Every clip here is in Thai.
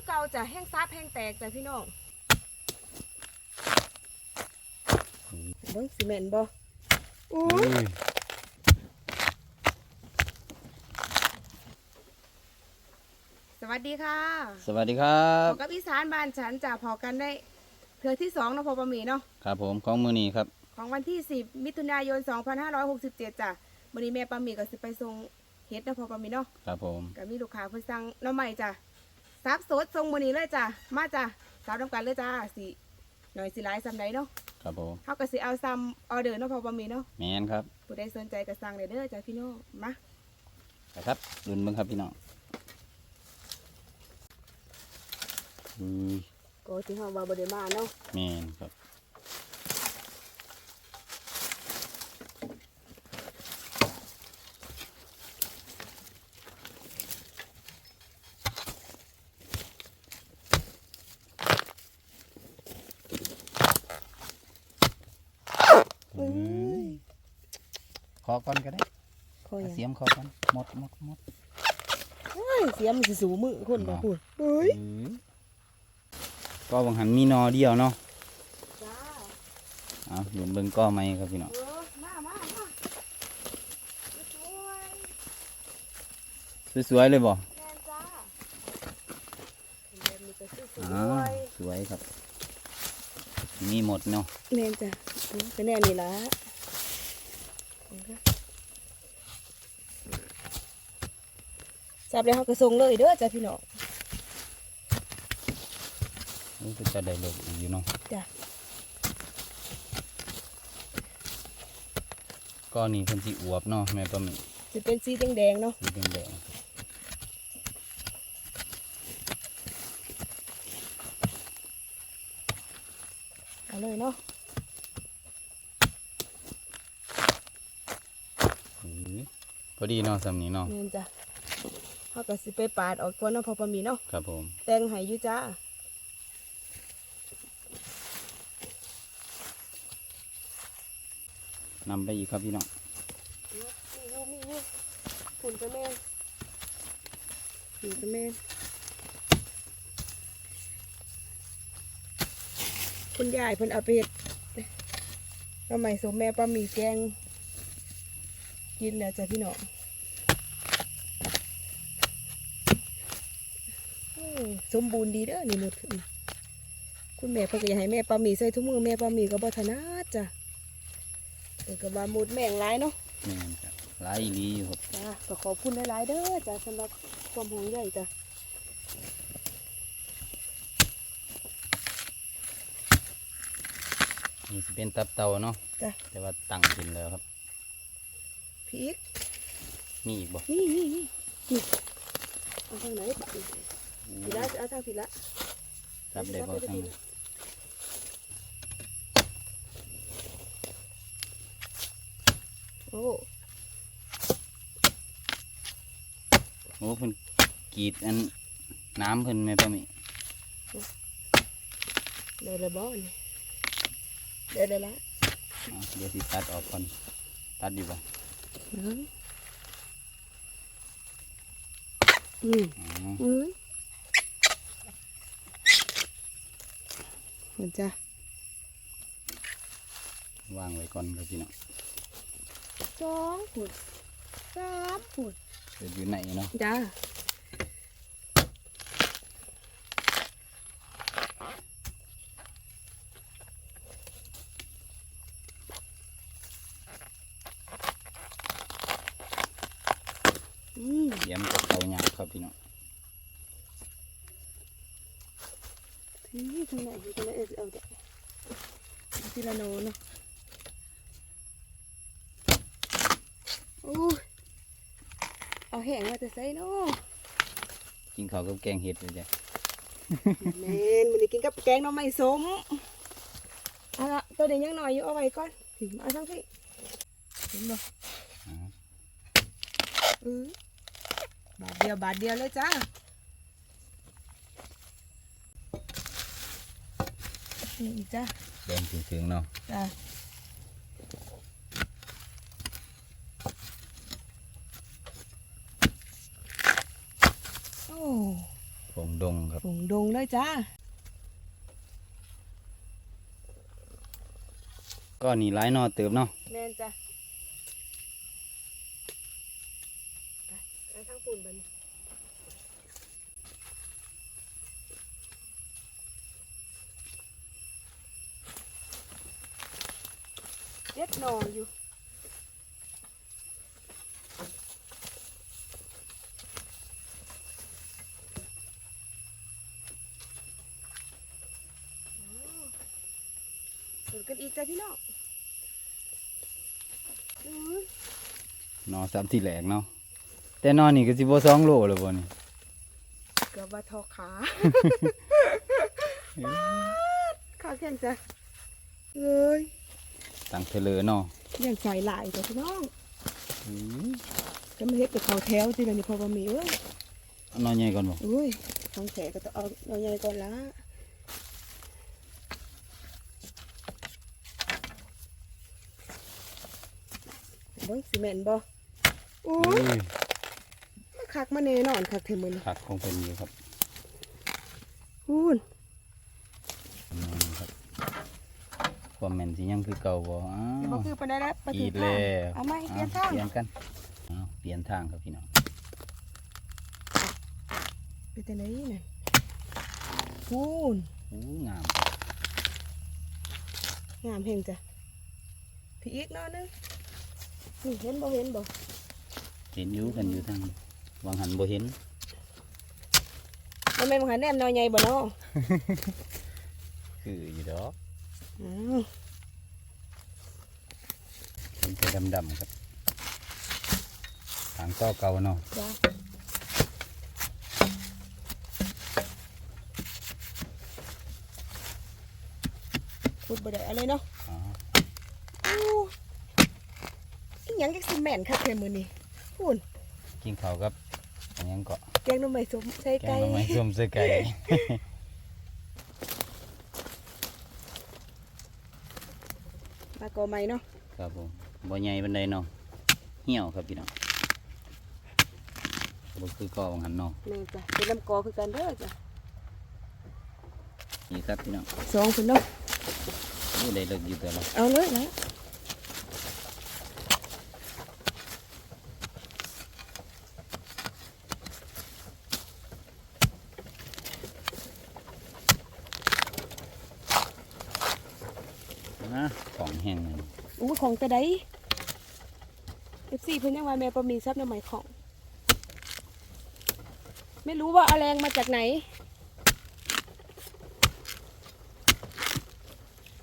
คือเก่าจ้ะแห้งซับแห้งแตกจ้ะพี่น้องเบิ้งซีเมนต์บ่อู้ยสวัสดีค่ะสวัสดีครับพอกับอีสานบ้านฉันจะพอกันได้เทือที่สองเนาะพอประมีเนาะ ครับผมของมือนี้ครับ ของวันที่ 10 มิถุนายน 2567จ้ะวันนี้แม่ปามีก็สิไปส่งเฮ็ดเนาะพอปามีเนาะครับผม ก็มีลูกค้าเพิ่นสั่งหน้ำใหม่จ้ะ ซับสดส่งมื้อนี้เลยจ้ะมาจ้ะสาวต้องการเลยจ้าสิหน่อยสิหลายซำใดเนาะครับผมเฮาก็สิเอาซ้ำออเดอร์เนาะพอปามีเนาะแมนครับผู้ใดสนใจก็สั่งได้เด้อจ้ะพี่น้องมาไปครับรุนเบิ้งครับพี่น้องอือก็ที่เฮาว่าบ่ได้มาเนาะแมนครับ อก่อนก็ได้คอยเสียมขอก่อนหมดหมดหมดเฮ้ยเสียมนสิสูมือคนบ่พูดเฮ้ยอื้อก็บางหันมีหนอเดียวเนาะจ้าเอารุนเบิ้งก็ไหมครับพี่น้องเออมามามาสวยสวยๆเลยบ่แม่นจ้าแบบนี้ก็สวยๆอ้าวสวยครับ มีหมดเนาะแม่นจ้ะก็แน่นี่ละ จับแล้วเขาก็ส่งเลยเด้อจ้ะพี่น้องนี่ก็จะได้เลิกอีกอยู่เนาะจ้ะก็นี่เพิ่นสิอวบเนาะแม่ปลาหมึจะเป็นสีแดงๆเนาะสีแดงเอาเลยเนาะๆอื้อพอดีเนาะสำนี้เนาะแม่นจ้ะ เขาก็สิไปปาดออกก่อนเนาะพอประมีเนาะครับผม แตงให้อยู่จ้านำไปอีกครับพี่น้องมีอยู่มีอยู่หุ่นกระแม่นหุ่นกระแม่นคุณยายเพิ่นเอาไปเฮ็ดทำไมสมแม่ปลาหมี่แกงกินแล้วจ้ะพี่น้องโอ้ย สมบูรณ์ดีเด้อนี่หมดขึ้นคุณแม่เพิ่นก็อยากให้แม่ปลาหมี่ใส่ทุกมือแม่ปลาหมี่ก็บ่ถนัดจ้ะเพิ่นก็ว่าหมดแม่งหลายเนาะนี่นครับหลายอีหลีอยู่ครับจ้าก็ขอบคุณหลายๆเด้อจ้าสำหรับความห่วงใยจ้ะนี่สิเป็นตับเตาเนาะจ้ะแต่ว่าตั้งขึ้นแล้วครับพี่อีกมีอีกบ่นี่นี่นี่นี่เอาทางไหนปะพี่ละเอาทางพี่ละจับได้บ่ทั้งนั้นโอ้โอ้เพิ่นกรีดอันน้ำเพิ่นแม่ปลาหมึเดี๋ยวเลยบ่นี่เดี๋ยวเลยละเอาเดี๋ยวสิตัดออกก่อนตัดอยู่บ่อืมอืม อ๋ออืมเห็นจ้ะวางไว้ก่อนครับพี่น้องสองขุดสามขุดเดี๋ยวอยู่ไหนเนาะจ้าอืมเดี๋ยวมันจะเข้ายากครับพี่น้อง นี่ทางไหนทางไหนเออเอาจ้ะทีละโนเนาะโอ้ยเอาแห้งมาแต่ใส่เนาะกินข้าวกับแกงเห็ดเลยจ้ะแมนมันได้กินกับแกงหน้ำไม่สมเอาละตัวเด็กยังหน่อยอยู่เอาไว้ก่อนถึงมาทั้งพี่เห็นบ่อ๋อเออบาทเดียวบาทเดียวเลยจ้า นี่จ้าแดงถึงๆเนาะจ้าโอ้ผงดงครับฝงดงเลยจ้าก็นี่หลายหนอเติบเนาะแม่นจ้ะไปแล้วทางปุ่นบัดน จ็ดหนออยู่เดี๋ยวกันอีกจ้ะพี่น้องอื้อหนอซ้ำที่แหลกเนาะแต่หนอนี่ก็สิบ่สองโลแล้วบ่นี่เกือบว่าทอขาข้าวแข็งจ้ะเอ้ย ตังเทเลอเนาะยังใส่หลายจ้ะพี่น้องอืมจะมาเฮ็ดกับเขาวแถวสิล่ะนี่พอบะหมี่เอ้ยเอาหนอใหญ่ก่อนบ่เอ้ยต้องแฉก็ต้องเอาเอาใหญ่ก่อนละเบิ่งสิแม่นบ่โอ้อุ้ยยมาคักมาแน่นอนคักเทมื้อนี้ผักของเพิ่นอยู่ครับพูนนี่ครับ ความแม่นสิยังคือเก่าบ่อ้าบ่วคือปานใดแล้วไปกถึรีงดทาแล้งวเอาไหมเปลี่ยนทางเปลี่ยนกันอ้าวเปลี่ยนทางครับพี่น้องไปแต่ไหนน่ะพูนอู้งามงามเห็นจ้ะพี่อีกหน้อยนึงนี่เห็นบ่เห็นบ่เห็นอยู่กันอยู่ทางวางหันบ่เห็นมันแม่นบ่หันแนมน้อยใหญ่บ่เนาะคืออยู่ดอกอ้าว เห็นแต่ดำๆครับทางต่อเก่าเนาะจ้ะพูดบ่ได้อะไรเนาะอ๋ออู้อีหยังจักสิแม่นคักแท้มื้อนี้พูนกินข้าวกับอันยังเกาะแกงหน่อไม้ส้มใส่แกงไก่ หน่อไม้ส้มใส่ไก่ มาก่อใหม่เนาะครับผมบ่ใหญ่ปานใดเนาะเหี่ยวครับพี่น้องบ่คือก่อวางหันเนาะแม่นจ้ะเป็นน้ำกอคือกันเด้อจ้ะนี่ครับพี่น้องสองพุ่นเนาะนี่ได้เลิกอยู่ตัวละเอาเลยนะนะของแห้งนั่น อู้ ของแต่ใด FC เพิ่นยังว่าแม่ปะมีซับน้ำใหม่ของ ไม่รู้ว่าเอาแรงมาจากไหน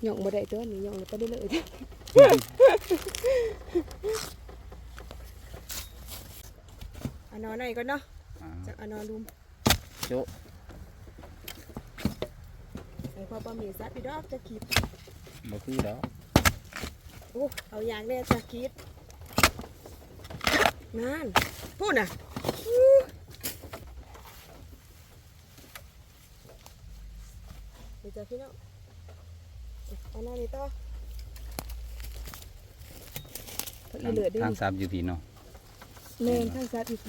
หย่องบ่ได้ตัวนี้หย่องไปได้เลยเอานอนหน่อยก่อนเนาะอ่าจากเอานอนลุมโจ๊ะไอ้พ่อปะมีซับพี่ดอกจะขีดบ่คือดอก โอ้เอาอย่างแน่จะขีดนั่นพูดน่ะอู้เดี๋ยวจะพี่น้องเอาหน้านี่ต่อเขาอีเหลือด้วยทางนี่ซับอยู่พี่เนาะแม่นข้างซ้ายอีก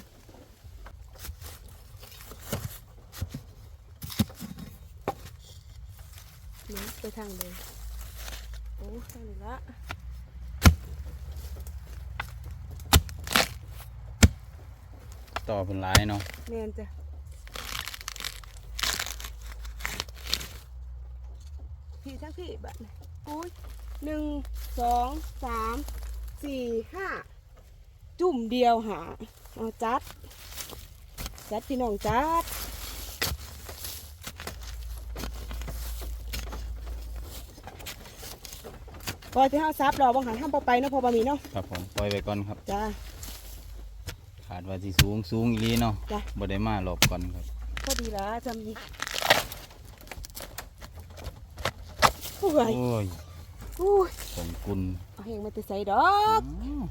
นี่ไปทางเลยโอ้ทางนี้ละ ต่อเพิ่นหลายเนาะแม่นจ้ะพี่ทั้งพี่บัดนี้อุ้ยหนึ่งสองสามสี่ห้าจุ่มเดียวหาเอาจัด จัดพี่น้องจัดพอที่ห้าซับรอบางหันห้ามพอไปเนาะพอบะหมี่เนาะครับผมปล่อยไว้ก่อนครับ จ้า ขาดว่าสิสูงสูงอีหลีเนาะจ้ะ บ่ได้มาหลบก่อนครับพอดีละจำนี้โอ้ยโอ้ยโอ้ยสมกุลเอาแหงมาแต่ใส่ดอกอ้าว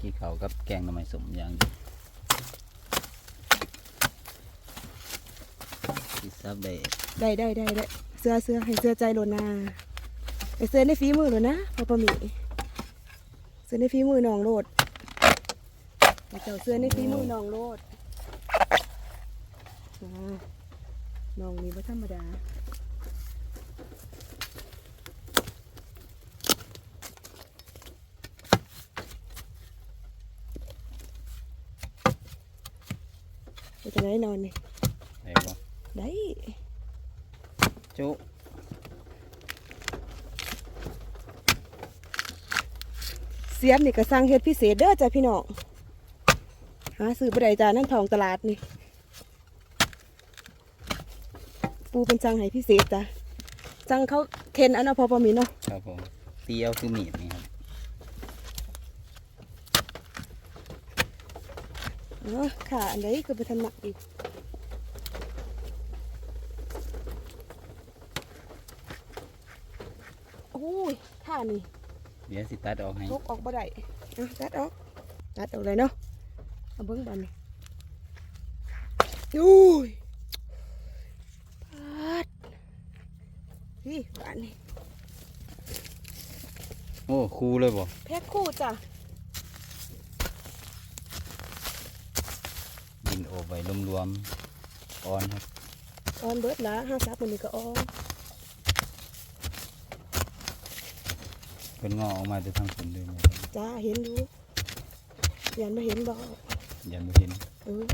กี่ข้าวกับแกงหน่อไม้สมอย่างเดียวสิซับได้ได้ได้ได้ได้เสื้อเสื้อให้เสื้อใจโลนาไปเสื้อในฝีมือโลนะพอปะหมี่เสื้อในฝีมือน้องโลดให้ เจ้าเสื้อในฝีมือน้องโลดจ้าน้องนี่บ่ธรรมดาไปจะไหนนอนนี่ได้บ่ได้จุเสียมนี่ก็สั่งเฮ็ดพิเศษเด้อจ้ะพี่น้อง หาซื้อบ่ได้จ้านั่นทองตลาดนี่ ปูเป็นสั่งให้พิเศษจ้ะสั่งเขาเคนเอันนะพอประมีเนาะครับผมตีเอาคือมีดนี่ครับเออค่ะ อันใดคือไปทันหนักอีกโอ้ยท่านี่ เดี๋ยวสิตัดออกให้ลกออกบ่ได้เอาตัดออก ตัดออกเลยเนาะ เอาเบิ้งบานนี่อุ้ยปัดนี่บานนี่โอ้คูเลยบ่แพ็คคู่จ้ะดินโอบไว้รวมๆอ่อนครับออนเบิดละห้าซับมันนี่ก็ออนเป็นงอออกมาจะทางฝนเลยไหมจ้าเห็นดูยันมาเห็นบ่ ยันไม่เห็นเออ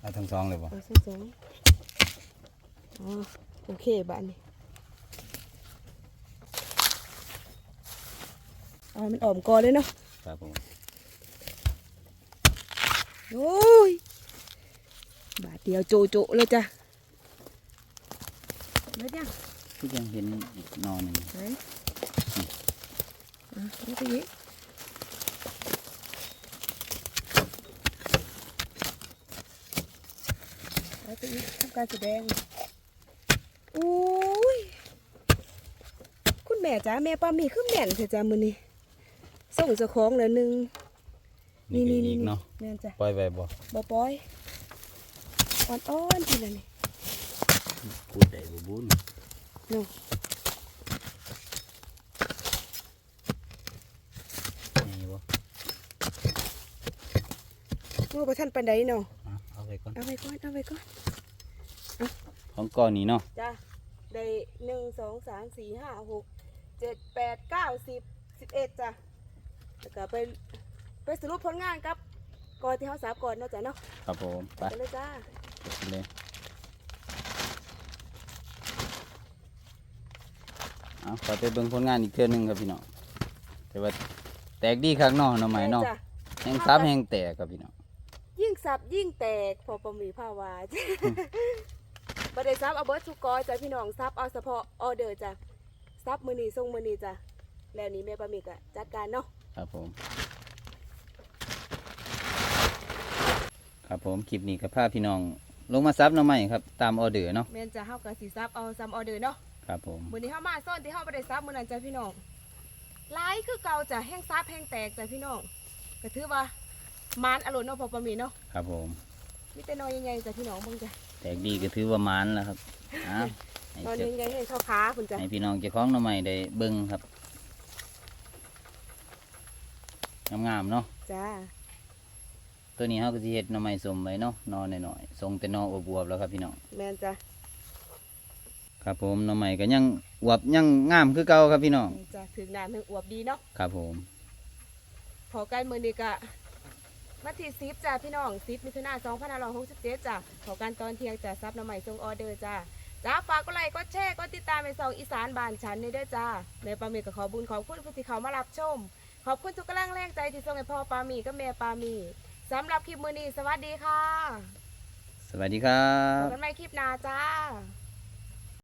เอาทั้งสองเลยบ่เอาสักสองอ๋อโอเคบ้านนี้เอาให้มันออมก่อนเลยเนาะครับผมโอ้ยบาทเดียวโจโจเลยจ้ะ เลิศยังที่ยังเห็นอีกหนอหนึ่งไหนอะนี่ไปยิงไปไปยิงทำการแสดงอุ้ย คุณแม่จ้าแม่ป้ามีคือแม่นเถอะจ้ามือนี้ส่งเจ้าของเลยหนึ่งนี่นี่ก็นี่อีนี่กเนาะแม่นจ้ะปล่อยไว้บ่บ่ปล่อยอ่อนๆทีละนี่ พูดได้บ่บุญเนาะนี่บ่โอ้บ่ทันปานใดเนาะอะเอาไว้ก่อน เอาไว้ก่อน เอาไว้ก่อน ของก้อนนี้เนาะจ้ะ ได้หนึ่งสองสามสี่ห้าหกเจ็ดแปดเก้าสิบสิบเอ็ดจ้ะแล้วก็ไปไปสรุปผลงานกับก่อนที่เขาสาบก่อนเนาะจ้ะเนาะครับผม ไปไปเลยจ้า เลย เอาขอไปเบิ่งผลงานอีกเทื่อหนึงครับพี่น้องแต่ว่าแตกดีคักเนาะหน่อไม้เนาะแม่จ้ะแห้งซับแห้งแตกครับพี่น้องยิ่งสับยิ่งแตกพอประมีภาวาจ้ะบ่ได้ซับเอาเบิร์ดทุกกอยจ้ะพี่น้องซับเอาเฉพาะออเดอร์จ้ะซับมือนีส่งมือนีจ้ะแล้วนี้แม่ปามีก็จัดการเนาะครับผม ครับผมคลิปนี้กับพาพี่น้อง ลงมาซับหน่อไม้ครับ ตามออเดอร์เนาะ แม่นจะเฮาก็สิซับเอาซ้ำออเดอร์เนาะ ครับผมมื้อนี้เฮามาซ่อนที่เฮาบ่ได้ซับมื้อนั้นจ้ะพี่น้องหลายคือเก่าจ้ะแห้งซับแห้งแตกจ้ะพี่น้องก็ถือว่ามานอร่อยเนาะพอประมีเนาะครับผมมีแต่น้อยใหญ่ๆจ้ะพี่น้องเบิ่งจ้ะแตกดีก็ถือว่าหมานแล้วครับอ้าวให้ตอนเจ้านี้ใหญ่ๆเท่าขาพุ่นจ้ะให้พี่น้องเจ้าของหน่อไม้ได้เบิ่งครับงามๆเนาะจ้าตัวนี้เฮาก็สิเฮ็ดหน่อไม้สมไว้เนาะหนอน้อยๆทรงแต่หนออวบๆแล้วครับพี่น้องแม่นจ้ะ ครับผมหน่อไม้ก็ยังอวบยังงามคือเก่าครับพี่น้องแม่นจ้ะถึงน้ำถึงอวบดีเนาะครับผมพอกันมื้อนี้ก็วันที่10จ้ะพี่น้อง10มิถุนายน2567จ้ะพอกันตอนเที่ยงจ้ะซับน้ำใหม่ส่งออเดอร์จ้ะจ้าฝากกดไลค์กดแชร์กดติดตามในสองอีสานบ้านฉันในเด้อจ้าแม่ปามีก็ขอบุญขอบคุณผู้ที่เขามารับชม ขอบคุณทุกกำลังแรงใจที่ส่งให้พ่อปามีกับแม่ปามีสำหรับคลิปมื้อนี้สวัสดีค่ะ สวัสดีครัพบบกันใหม่คลิปหน้าจ้า